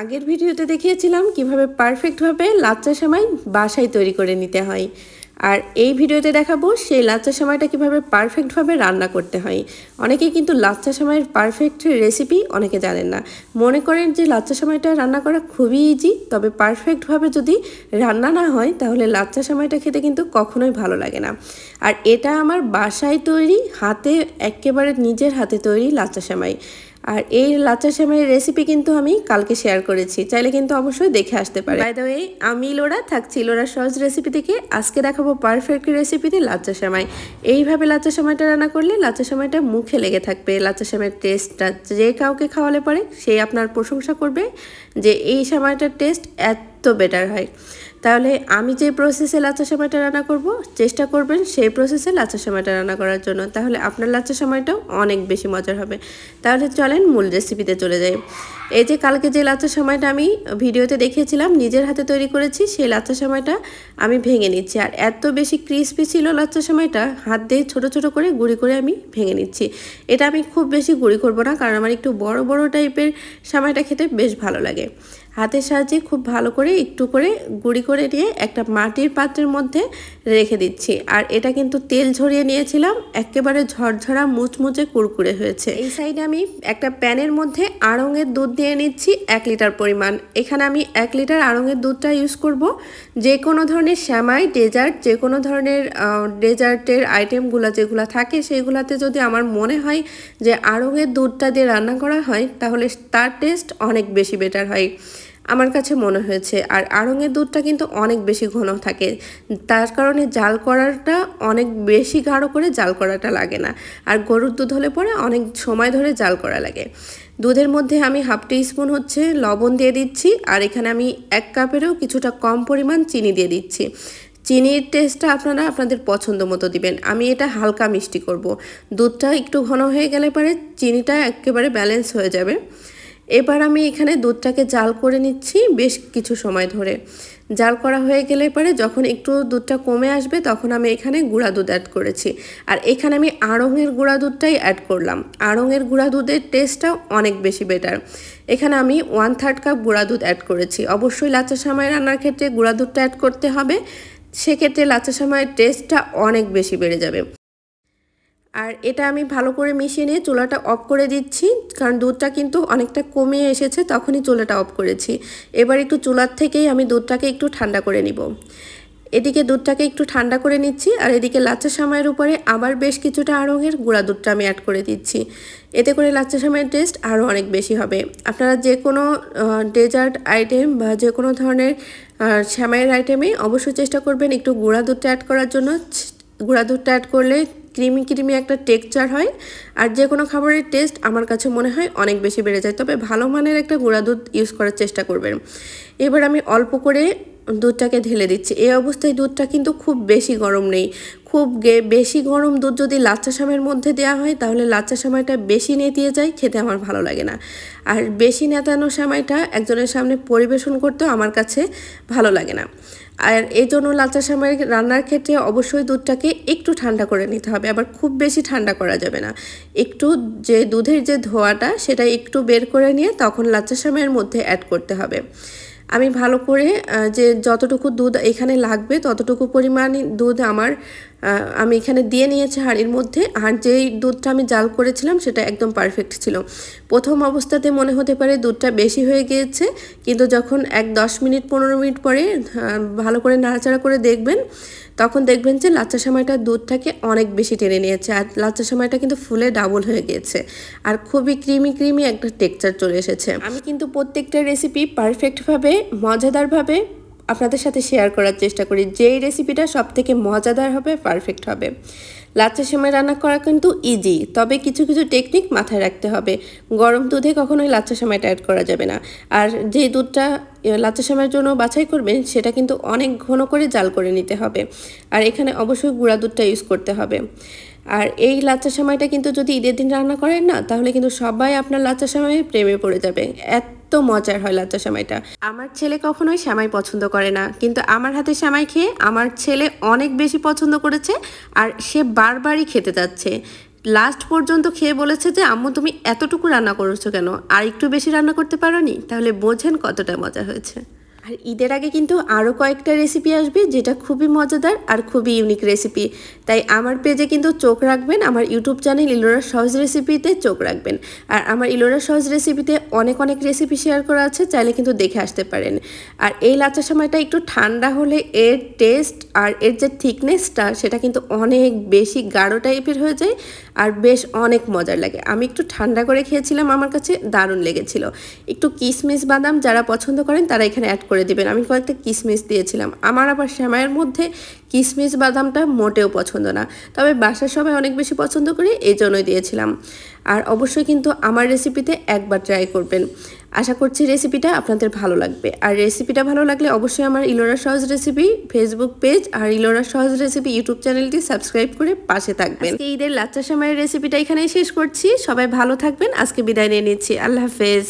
আগের ভিডিওতে দেখিয়েছিলাম কীভাবে পারফেক্টভাবে লাচ্চা সেমাই বাসায় তৈরি করে নিতে হয়। আর এই ভিডিওতে দেখাবো সেই লাচ্চা সেমাইটা কীভাবে পারফেক্টভাবে রান্না করতে হয়। অনেকেই কিন্তু লাচ্চা সেমাইয়ের পারফেক্ট রেসিপি অনেকে জানেন না। মনে করেন যে লাচ্চা সেমাইটা রান্না করা খুবই ইজি তবে পারফেক্টভাবে যদি রান্না না হয়, তাহলে লাচ্চা সেমাইটা খেতে কিন্তু কখনোই ভালো লাগে না। আর এটা আমার বাসায় তৈরি, হাতে একেবারে নিজের হাতে তৈরি লাচ্চা সেমাই। আর এই লাচ্চা সেমাইয়ের রেসিপি কিন্তু আমি কালকে শেয়ার করেছি, চাইলে কিন্তু অবশ্যই দেখে আসতে পারে বাই দ্য ওয়ে আমি লোরা থাকছি লোরা সহজ রেসিপি থেকে, আজকে দেখাবো পারফেক্ট রেসিপিতে লাচ্চা সেমাই এইভাবে লাচ্চা সেমাইটা রান্না করলে লাচ্চা সেমাইটা মুখে লেগে থাকবে, লাচ্চা সেমাইয়ের টেস্টটা যে কাউকে খাওয়ালে পরে, সে আপনার প্রশংসা করবে যে এই সেমাইটার টেস্ট এত বেটার হয়। তাহলে আমি যে প্রসেসে লাচ্চা সেমাইটা রান্না করব, চেষ্টা করবেন সেই প্রসেসে লাচ্চা সেমাইটা রান্না করার জন্য। তাহলে আপনার লাচ্চা সেমাইটাও অনেক বেশি মজার হবে। তাহলে চলেন মূল রেসিপিতে চলে যাই। এই যে কালকে যে লাচ্চা সেমাইটা আমি ভিডিওতে দেখিয়েছিলাম, নিজের হাতে তৈরি করেছি, সেই লাচ্চা সেমাইটা আমি ভেঙে নিচ্ছি। আর এত বেশি ক্রিস্পি ছিল লাচ্চা সেমাইটা হাত দিয়ে ছোটো ছোটো করে গুঁড়ি করে আমি ভেঙে নিচ্ছি। এটা আমি খুব বেশি গুঁড়ি করব না, কারণ আমার একটু বড় বড় টাইপের সেমাইটা খেতে বেশ ভালো লাগে। হাতের সাহায্যে খুব ভালো করে একটু করে গুঁড়ি করে নিয়ে একটা মাটির পাত্রের মধ্যে রেখে দিচ্ছি। আর এটা কিন্তু তেল ঝরিয়ে নিয়েছিলাম, একেবারে ঝরঝরা মুচমুচে কুরকুরে হয়েছে। এই সাইডে আমি একটা প্যানের মধ্যে আড়ঙের দুধ দিয়ে নিচ্ছি, এক লিটার পরিমাণ। এখানে আমি এক লিটার আড়ঙের দুধটা ইউজ করব। যে কোনো ধরনের শ্যামাই, ডেজার্ট যে কোনো ধরনের ডেজার্টের আইটেমগুলো যেগুলো থাকে, সেইগুলোতে যদি আমার মনে হয় যে আড়ঙের দুধটা দিয়ে রান্না করা হয়, তাহলে তার টেস্ট অনেক বেশি বেটার হয়। আমার কাছে মনে হয়েছে। আর আড়ঙের দুধটা কিন্তু অনেক বেশি ঘন থাকে। তার কারণে জাল করাটা অনেক বেশি গাঢ় করে জাল করাটা লাগে না। আর গরুর দুধ হলে পরে অনেক সময় ধরে জাল করা লাগে। দুধের মধ্যে আমি হাফ টি স্পুন হচ্ছে লবণ দিয়ে দিচ্ছি। আর এখানে আমি এক কাপেরও কিছুটা কম পরিমাণ চিনি দিয়ে দিচ্ছি। চিনির টেস্টটা আপনারা আপনাদের পছন্দ মতো দিবেন। আমি এটা হালকা মিষ্টি করব। দুধটা একটু ঘন হয়ে গেলে পরে চিনিটা একেবারে ব্যালেন্স হয়ে যাবে। এবার আমি এখানে দুধটাকে জাল করে নিচ্ছি বেশ কিছু সময় ধরে। জাল করা হয়ে গেলে পরে যখন একটু দুধটা কমে আসবে তখন আমি এখানে গুঁড়া দুধ অ্যাড করেছি। আর এখানে আমি আড়ঙের গুঁড়া দুধটাই অ্যাড করলাম। আড়ঙের গুঁড়া দুধের টেস্টটাও অনেক বেশি বেটার এখানে আমি ওয়ান থার্ড কাপ গুঁড়া দুধ অ্যাড করেছি। অবশ্যই লাচা সামাই রান্নার ক্ষেত্রে গুঁড়া দুধটা অ্যাড করতে হবে। সেক্ষেত্রে লাচা সামাইয়ের টেস্টটা অনেক বেশি বেড়ে যাবে। আর এটা আমি ভালো করে মিশিয়ে নিয়ে চুলাটা অফ করে দিচ্ছি, কারণ দুধটা কিন্তু অনেকটা কমিয়ে এসেছে, তখনই চুলাটা অফ করেছি। এবার একটু চুলার থেকেই আমি দুধটাকে একটু ঠান্ডা করে নিব। এদিকে দুধটাকে একটু ঠান্ডা করে নিচ্ছি, আর এদিকে লাচ্চা সামাইয়ের উপরে আবার বেশ কিছুটা আড়ঙের গুঁড়া দুধটা আমি অ্যাড করে দিচ্ছি। এতে করে লাচ্চা সামাইয়ের টেস্ট আরও অনেক বেশি হবে। আপনারা যে কোনো ডেজার্ট আইটেম বা যে কোনো ধরনের সামাইয়ের আইটেমে অবশ্যই চেষ্টা করবেন একটু গুঁড়া দুধটা অ্যাড করার জন্য। গুঁড়া দুধটা অ্যাড করলে ক্রিমি ক্রিমি একটা টেক্সচার হয় আর যে কোনো খাবারের টেস্ট আমার কাছে মনে হয় অনেক বেশি বেড়ে যায়। তবে ভালো মানের একটা গুঁড়া দুধ ইউজ করার চেষ্টা করবেন। এবার আমি অল্প করে দুধটাকে ঢেলে দিচ্ছি। এই অবস্থায় দুধটা কিন্তু খুব বেশি গরম নেই। খুব বেশি গরম দুধ যদি লাচ্চা সামের মধ্যে দেওয়া হয়, তাহলে লাচ্চা সামাইটা বেশি নেতিয়ে যায়, খেতে আমার ভালো লাগে না। আর বেশি নেতানো সামাইটা একজনের সামনে পরিবেশন করতেও আমার কাছে ভালো লাগে না। আর এই জন্য লাচ্চা সামাই রান্নার ক্ষেত্রে অবশ্যই দুধটাকে একটু ঠান্ডা করে নিতে হবে। আবার খুব বেশি ঠান্ডা করা যাবে না। একটু যে দুধের যে ধোয়াটা, সেটা একটু বের করে নিয়ে তখন লাচ্চা সামাইয়ের মধ্যে অ্যাড করতে হবে। আমি ভালো করে যে যতটুকু দুধ এখানে লাগবে, ততটুকু পরিমাণ দুধ আমার আমি এখানে দিয়ে নিয়েছি হাঁড়ির মধ্যে। আর যেই দুধটা আমি জাল করেছিলাম, সেটা একদম পারফেক্ট ছিল। প্রথম অবস্থাতে মনে হতে পারে দুধটা বেশি হয়ে গিয়েছে, কিন্তু যখন এক দশ মিনিট, পনেরো মিনিট পরে ভালো করে নাড়াচাড়া করে দেখবেন, তখন দেখবেন যে লাচ্চা সময়টা দুধটাকে অনেক বেশি টেনে নিয়েছে। আর লাচ্চা সময়টা কিন্তু ফুলে ডাবল হয়ে গিয়েছে। আর খুবই ক্রিমি ক্রিমি একটা টেক্সচার চলে এসেছে। আমি কিন্তু প্রত্যেকটা রেসিপি পারফেক্টভাবে মজাদারভাবে আপনাদের সাথে শেয়ার করার চেষ্টা করি। যেই রেসিপিটা সব থেকে মজাদার হবে পারফেক্ট হবে। লাচ্চা সেমাই রান্না করা কিন্তু ইজি তবে কিছু কিছু টেকনিক মাথায় রাখতে হবে। গরম দুধে কখনোই লাচ্চা সেমাইটা অ্যাড করা যাবে না। আর যে দুধটা লাচ্চা সেমাইয়ের জন্য বাছাই করবেন, সেটা কিন্তু অনেক ঘন করে জাল করে নিতে হবে। আর এখানে অবশ্যই গুঁড়া দুধটা ইউজ করতে হবে। আর এই লাচ্চা সেমাইটা কিন্তু যদি ঈদের দিন রান্না করেন না, তাহলে কিন্তু সবাই আপনার লাচ্চা সেমাই প্রেমে পড়ে যাবে। এত মজার হয় লাচ্চা সেমাইটা। আমার ছেলে কখনোই সেমাই পছন্দ করে না, কিন্তু আমার হাতে সেমাই খেয়ে আমার ছেলে অনেক বেশি পছন্দ করেছে আর সে বারবারই খেতে যাচ্ছে। লাস্ট পর্যন্ত খেয়ে বলেছে যে, আম্মু, তুমি এতটুকু রান্না করেছ কেন? আর একটু বেশি রান্না করতে পারো নি তাহলে বোঝেন কতটা মজা হয়েছে। আর ঈদের আগে কিন্তু আরও কয়েকটা রেসিপি আসবে যেটা খুবই মজাদার আর খুবই ইউনিক রেসিপি তাই আমার পেজে কিন্তু চোখ রাখবেন, আমার ইউটিউব চ্যানেল ইলোরা সহজ রেসিপিতে চোখ রাখবেন। আর আমার ইলোরা সহজ রেসিপিতে অনেক অনেক রেসিপি শেয়ার করা আছে, চাইলে কিন্তু দেখে আসতে পারেন। আর এই লাচা সময়টা একটু ঠান্ডা হলে এর টেস্ট আর এর যে থিকনেসটা সেটা কিন্তু অনেক বেশি গাঢ় টাইপের হয়ে যায় আর বেশ অনেক মজার লাগে। আমি একটু ঠান্ডা করে খেয়েছিলাম, আমার কাছে দারুণ লেগেছিল। একটু কিশমিশ বাদাম যারা পছন্দ করেন, তারা এখানে অ্যাড করে দিবেন। আমি কয়েকটা কিশমিশ দিয়েছিলাম। আমার আবার শ্যামাইয়ের মধ্যে কিশমিশ বাদামটা মোটেও পছন্দ না। তবে বাসার সবাই অনেক বেশি পছন্দ করি এই জন্যই দিয়েছিলাম। আর অবশ্যই কিন্তু আমার রেসিপিতে একবার ট্রাই করবেন। আশা করছি রেসিপিটা আপনাদের ভালো লাগবে। আর রেসিপিটা ভালো লাগলে অবশ্যই আমার ইলোরা সহজ রেসিপি ফেসবুক পেজ আর ইলোরা সহজ রেসিপি ইউটিউব চ্যানেলটি সাবস্ক্রাইব করে পাশে থাকবেন। ঈদের লাচ্চা সময়ের রেসিপিটা এখানেই শেষ করছি। সবাই ভালো থাকবেন। আজকে বিদায় নিয়ে নিচ্ছি। আল্লাহ হাফেজ।